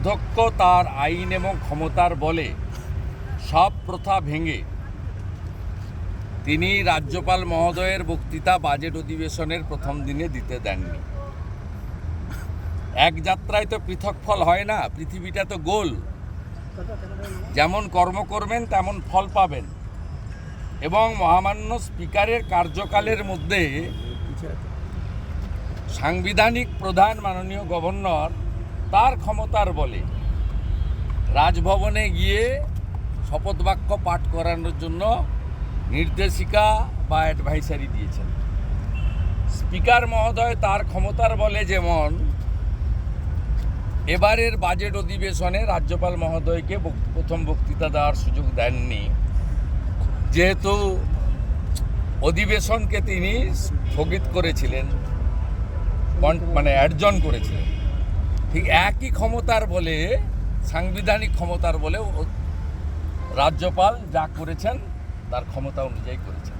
অধ্যক্ষ তার আইন এবং ক্ষমতার বলে সব প্রথা ভেঙে তিনি রাজ্যপাল মহোদয়ের বক্তৃতা বাজেট অধিবেশনের প্রথম দিনে দিতে দেননি। এক যাত্রায় তো পৃথক ফল হয় না, পৃথিবীটা তো গোল। যেমন কর্ম করবেন, তেমন ফল পাবেন। এবং মহামান্য স্পিকারের কার্যকালের মধ্যে সাংবিধানিক প্রধান মাননীয় গভর্নর তার ক্ষমতার বলে রাজভবনে গিয়ে শপথ বাক্য পাঠ করানোর জন্য নির্দেশিকা বা অ্যাডভাইসারি দিয়েছেন। স্পিকার মহোদয় তার ক্ষমতার বলে যেমন, এবারের বাজেট অধিবেশনে রাজ্যপাল মহোদয়কে প্রথম বক্তৃতা দেওয়ার সুযোগ দেননি। যেহেতু অধিবেশনকে তিনি স্থগিত করেছিলেন মানে অ্যাডজন করেছিলেন। ঠিক একই ক্ষমতার বলে সাংবিধানিক ক্ষমতার বলে রাজ্যপাল যা করেছেন তার ক্ষমতা অনুযায়ী করেছেন।